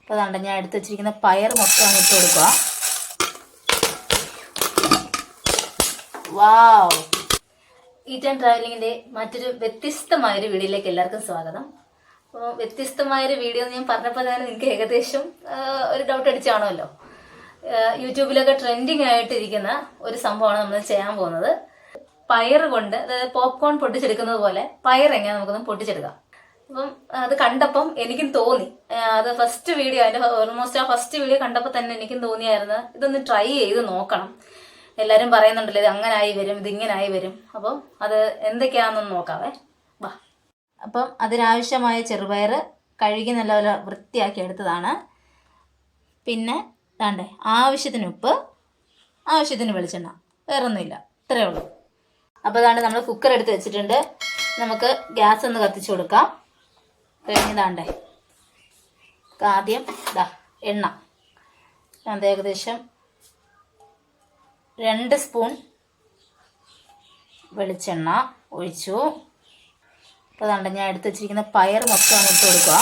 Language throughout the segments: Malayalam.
അപ്പോൾ അതുകൊണ്ട് ഞാൻ എടുത്ത് വെച്ചിരിക്കുന്ന പയർ മൊത്തം അങ്ങ് ഇട്ട് കൊടുക്കുക വാവ്. ഈറ്റ് ആൻഡ് ട്രാവലിങ്ങിന്റെ മറ്റൊരു വ്യത്യസ്തമായൊരു വീഡിയോയിലേക്ക് എല്ലാവർക്കും സ്വാഗതം. അപ്പോൾ വ്യത്യസ്തമായൊരു വീഡിയോ എന്ന് ഞാൻ പറഞ്ഞപ്പോൾ തന്നെ നിങ്ങൾക്ക് ഏകദേശം ഒരു ഡൗട്ട് അടിച്ചാണല്ലോ യൂട്യൂബിലൊക്കെ ട്രെൻഡിങ് ആയിട്ടിരിക്കുന്ന ഒരു സംഭവമാണ് നമ്മൾ ചെയ്യാൻ പോകുന്നത്. പയർ കൊണ്ട് അതായത് പോപ്കോൺ പൊട്ടിച്ചെടുക്കുന്നത് പോലെ പയർ എങ്ങനെ നമുക്കൊന്ന് പൊട്ടിച്ചെടുക്കാം. അപ്പം അത് കണ്ടപ്പം എനിക്കും തോന്നി. അത് ഫസ്റ്റ് വീഡിയോ അതിന്റെ ഓൾമോസ്റ്റ് ആ ഫസ്റ്റ് വീഡിയോ കണ്ടപ്പോൾ തന്നെ എനിക്കും തോന്നിയായിരുന്നു. ഇതൊന്ന് ട്രൈ ചെയ്ത് നോക്കണം. എല്ലാവരും പറയുന്നുണ്ടല്ലോ ഇത് അങ്ങനെ ആയി വരും ഇത് ഇങ്ങനെ ആയി വരും. അപ്പം അത് എന്തൊക്കെയാണെന്നൊന്ന് നോക്കാവേ. വാ. അപ്പം അതിനാവശ്യമായ ചെറുപയർ കഴുകി നല്ലപോലെ വൃത്തിയാക്കി എടുത്തതാണ്. പിന്നെ വേണ്ടേ ആവശ്യത്തിന് ഉപ്പ് ആവശ്യത്തിന് വെളിച്ചെണ്ണ. വേറൊന്നുമില്ല. ഇത്രയേ ഉള്ളൂ. അപ്പോൾ അതാണ് നമ്മൾ കുക്കർ എടുത്ത് വെച്ചിട്ടുണ്ട്. നമുക്ക് ഗ്യാസ് ഒന്ന് കത്തിച്ചു കൊടുക്കാം. കഴിഞ്ഞതാണ്ടേ ആദ്യം ഇതാ എണ്ണ. അത് ഏകദേശം രണ്ട് സ്പൂൺ വെളിച്ചെണ്ണ ഒഴിച്ചു. അപ്പോൾ അതാണ്ട് ഞാൻ എടുത്ത് വെച്ചിരിക്കുന്ന പയർ മൊത്തം അങ്ങോട്ട് കൊടുക്കുക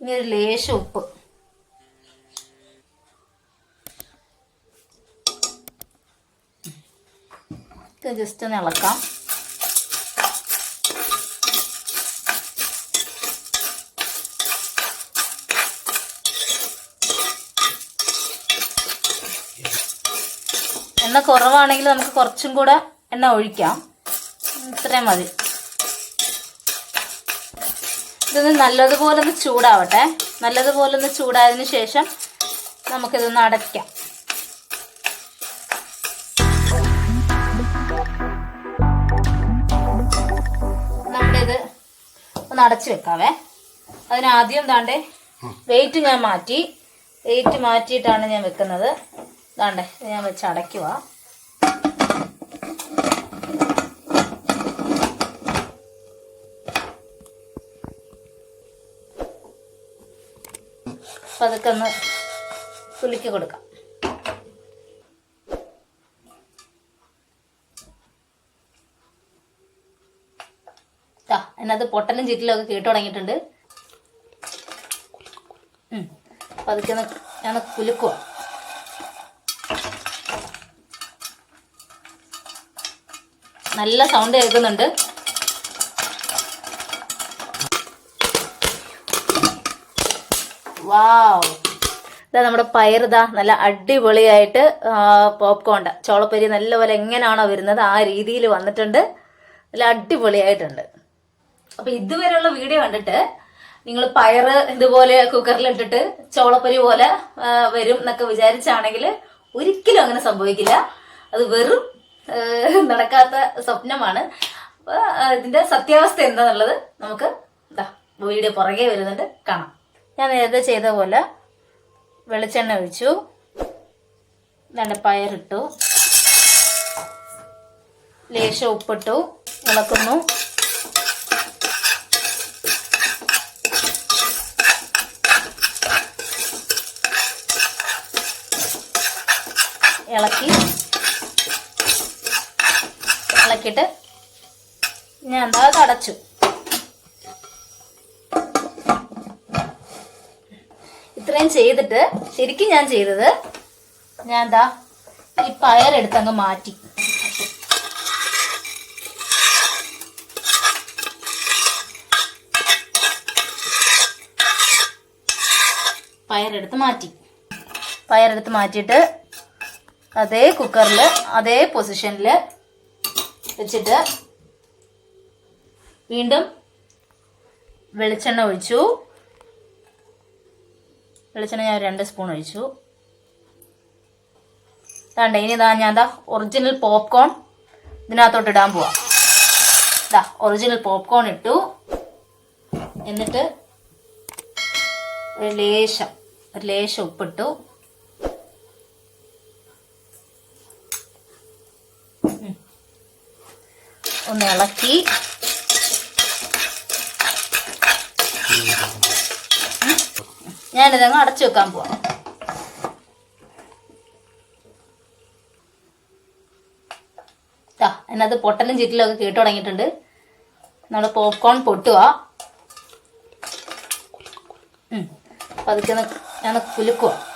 ഇനി ഒരു ലേശം ഉപ്പ്. ഇത് ജസ്റ്റ് ഒന്ന് ഇളക്കാം. എണ്ണ കുറവാണെങ്കിൽ നമുക്ക് കുറച്ചും കൂടെ എണ്ണ ഒഴിക്കാം. ഇത്രയും മതി. ഇതൊന്ന് നല്ലതുപോലെ ഒന്ന് ചൂടാവട്ടെ. നല്ലതുപോലെ ഒന്ന് ചൂടായതിനു ശേഷം നമുക്കിതൊന്ന് അടയ്ക്കാം. ഒന്ന് അടച്ചു വെക്കാവേ. അതിനാദ്യം താണ്ടേ വെയിറ്റ് ഞാൻ മാറ്റി വെയിറ്റ് മാറ്റിയിട്ടാണ് ഞാൻ വെക്കുന്നത്. താണ്ടേ ഞാൻ വെച്ച് അടയ്ക്കുക അപ്പം അതൊക്കെ ഒന്ന് കുലുക്കി കൊടുക്കാം ആ അതിനകത്ത് പൊട്ടലും ചിറ്റിലും ഒക്കെ കേട്ടു തുടങ്ങിയിട്ടുണ്ട്. അപ്പൊ അതൊക്കെ ഒന്ന് ഞാൻ കുലുക്കുക നല്ല സൗണ്ട് കേൾക്കുന്നുണ്ട്. വാവ്. ഇതാ നമ്മുടെ പയറുതാ നല്ല അടിപൊളിയായിട്ട് പോപ്കോണ്ട ചോളപ്പരി നല്ലപോലെ എങ്ങനെയാണോ വരുന്നത് ആ രീതിയിൽ വന്നിട്ടുണ്ട്. നല്ല അടിപൊളിയായിട്ടുണ്ട്. അപ്പൊ ഇതുവരെയുള്ള വീഡിയോ കണ്ടിട്ട് നിങ്ങൾ പയറ് ഇതുപോലെ കുക്കറിൽ ഇട്ടിട്ട് ചോളപ്പൊരി പോലെ വരും എന്നൊക്കെ വിചാരിച്ചാണെങ്കിൽ ഒരിക്കലും അങ്ങനെ സംഭവിക്കില്ല. അത് വെറും നടക്കാത്ത സ്വപ്നമാണ്. അപ്പൊ ഇതിന്റെ സത്യാവസ്ഥ എന്താന്നുള്ളത് നമുക്ക് വീഡിയോ പുറകെ വരുന്നുണ്ട് കാണാം. ഞാൻ നേരത്തെ ചെയ്ത പോലെ വെളിച്ചെണ്ണ ഒഴിച്ചു. നല്ല പയറിട്ടു. ലേശം ഉപ്പിട്ടു. ഇളക്കുന്നു. ഇളക്കി ഇളക്കിയിട്ട് ഞാൻ എന്താ അടച്ചു. ഇത്രയും ചെയ്തിട്ട് ശരിക്കും ഞാൻ ചെയ്തത് ഞാൻ എന്താ ഈ പയറെടുത്തങ്ങ് മാറ്റി. പയറെടുത്ത് മാറ്റി. പയറെടുത്ത് മാറ്റിയിട്ട് അതേ കുക്കറിൽ അതേ പൊസിഷനിൽ വെച്ചിട്ട് വീണ്ടും വെളിച്ചെണ്ണ ഒഴിച്ചു. വെളിച്ചെണ്ണ ഞാൻ രണ്ട് സ്പൂൺ ഒഴിച്ചു. ഇതാണ്ട് ഇനി ഇതാ ഞാൻ എന്താ ഒറിജിനൽ പോപ്കോൺ ഇതിനകത്തോട്ട് ഇടാൻ പോവാം. ഇതാ ഒറിജിനൽ പോപ്കോൺ ഇട്ടു. എന്നിട്ട് ഒരു ലേശം ഒരു ലേശം ഉപ്പിട്ടു. ഒന്ന് ഇളക്കി. ഞാനിതങ്ങ് അടച്ചു വെക്കാൻ പോവാം. അതിനകത്ത് പൊട്ടലും ചീറ്റലും ഒക്കെ കേട്ടു തുടങ്ങിയിട്ടുണ്ട്. നമ്മൾ പോപ്കോൺ പൊട്ടുക. പതുക്കെ ഞാൻ കുലുക്കുക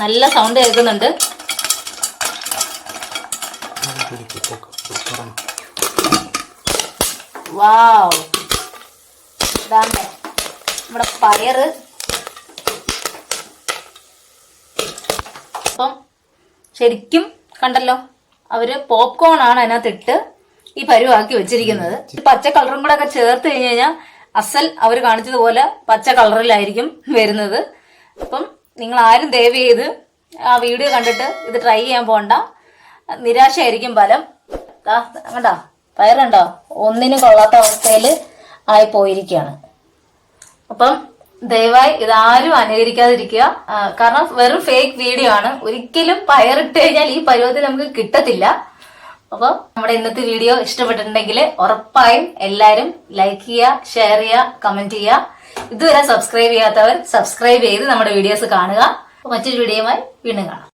നല്ല സൗണ്ട് കേൾക്കുന്നുണ്ട്. വാവ് പയറ്. അപ്പം ശരിക്കും കണ്ടല്ലോ അവർ പോപ്കോൺ ആണ് അതിനകത്ത് ഇട്ട് ഈ പരുവാക്കി വെച്ചിരിക്കുന്നത്. പച്ച കളറും കൂടെ ഒക്കെ ചേർത്ത് കഴിഞ്ഞ് കഴിഞ്ഞാൽ അസൽ അവർ കാണിച്ചതുപോലെ പച്ച കളറിലായിരിക്കും വരുന്നത്. അപ്പം നിങ്ങൾ ആരും ദയവ് ചെയ്ത് ആ വീഡിയോ കണ്ടിട്ട് ഇത് ട്രൈ ചെയ്യാൻ പോകണ്ട നിരാശയായിരിക്കും ഫലം. കണ്ടോ? പയറുണ്ടോ ഒന്നിനും കൊള്ളാത്ത അവസ്ഥയിൽ ആയി പോയിരിക്കുകയാണ്. അപ്പം ദയവായി ഇതാരും അനുകരിക്കാതിരിക്കുക. കാരണം വെറും ഫേക്ക് വീഡിയോ ആണ്. ഒരിക്കലും പയറിട്ട് കഴിഞ്ഞാൽ ഈ പരുവത്തിൽ നമുക്ക് കിട്ടത്തില്ല. അപ്പോൾ നമ്മുടെ ഇന്നത്തെ വീഡിയോ ഇഷ്ടപ്പെട്ടിട്ടുണ്ടെങ്കിൽ ഉറപ്പായും എല്ലാവരും ലൈക്ക് ചെയ്യുക ഷെയർ ചെയ്യുക കമന്റ് ചെയ്യുക. ഇതുവരെ സബ്സ്ക്രൈബ് ചെയ്യാത്തവർ സബ്സ്ക്രൈബ് ചെയ്ത് നമ്മുടെ വീഡിയോസ് കാണുക. മറ്റൊരു വീഡിയോയുമായി വീണ്ടും കാണാം.